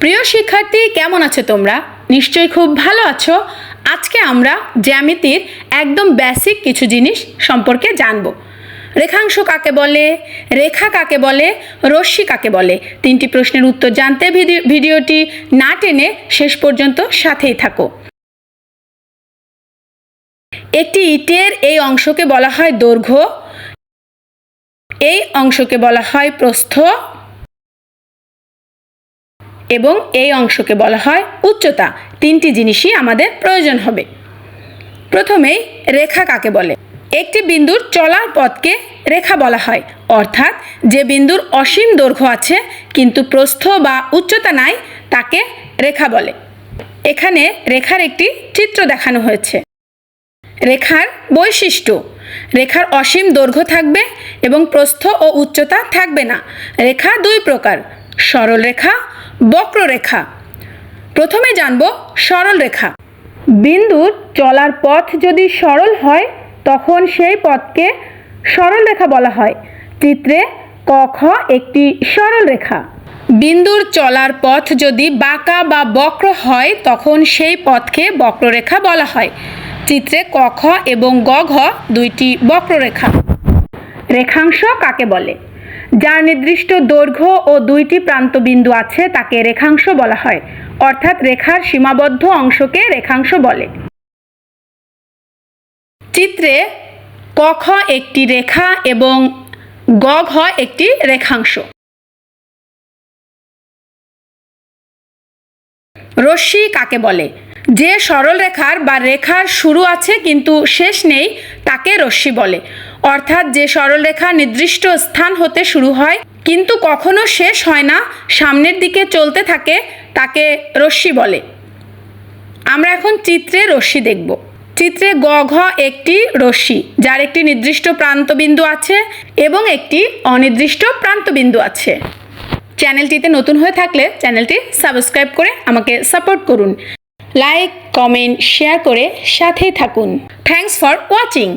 প্রিয় শিক্ষার্থী, কেমন আছো তোমরা? নিশ্চয়ই খুব ভালো আছো। আজকে আমরা জ্যামিতির একদম বেসিক কিছু জিনিস সম্পর্কে জানব। রেখাংশ কাকে বলে? রেখা কাকে বলে? রশ্মি কাকে বলে? তিনটি প্রশ্নের উত্তর জানতে ভিডি- ভিডিওটি না টেনে শেষ পর্যন্ত সাথেই থাকো। একটি ইটের এই অংশকে বলা হয় দৈর্ঘ্য। এই অংশকে বলা হয় প্রস্থ। এবং এই অংশকে বলা হয় উচ্চতা। তিনটি জিনিসই আমাদের প্রয়োজন হবে। প্রথমেই রেখা কাকে বলে? একটি বিন্দুর চলার পথকে রেখা বলা হয়। অর্থাৎ যে বিন্দুর অসীম দৈর্ঘ্য আছে, কিন্তু প্রস্থ বা উচ্চতা নাই, তাকে রেখা বলে। এখানে রেখার একটি চিত্র দেখানো হয়েছে। রেখার বৈশিষ্ট্য। রেখার অসীম দৈর্ঘ্য থাকবে এবং প্রস্থ ও উচ্চতা থাকবে না। রেখা দুই প্রকার। সরল রেখা বক্ররেখা। প্রথমে জানব সরল রেখা বিন্দুর চলার পথ যদি সরল হয়, তখন সেই পথকে সরল রেখা বলা হয়। চিত্রে ক, খ একটি সরল রেখা বিন্দুর চলার পথ যদি বাঁকা বা বক্র হয়, তখন সেই পথকে বক্ররেখা বলা হয়। চিত্রে ক, খ এবং গ, ঘ দুইটি বক্ররেখা। রেখাংশ কাকে বলে? যার নির্দিষ্ট দৈর্ঘ্য ও দুইটি প্রান্তবিন্দু আছে তাকে রেখাংশ বলা হয়। অর্থাৎ রেখার সীমাবদ্ধ অংশকে রেখাংশ বলে। চিত্রে ক খ একটি রেখা এবং গ ঘ একটি রেখাংশ। রশ্মি কাকে বলে? যে সরল রেখার বা রেখার শুরু আছে কিন্তু শেষ নেই তাকে রশ্মি বলে। অর্থাৎ যে সরল রেখা নির্দিষ্ট স্থান হতে শুরু হয়, কিন্তু কখনো শেষ হয় না, সামনের দিকে চলতে থাকে, তাকে রশ্মি বলে। আমরা এখন চিত্রে রশ্মি দেখব। চিত্রে গ, ঘ একটি রশ্মি, যার একটি নির্দিষ্ট প্রান্তবিন্দু আছে এবং একটি অনির্দিষ্ট প্রান্তবিন্দু আছে। চ্যানেলটিতে নতুন হয়ে থাকলে চ্যানেলটি সাবস্ক্রাইব করে আমাকে সাপোর্ট করুন। লাইক কমেন্ট শেয়ার করে সাথে থাকুন। Thanks for watching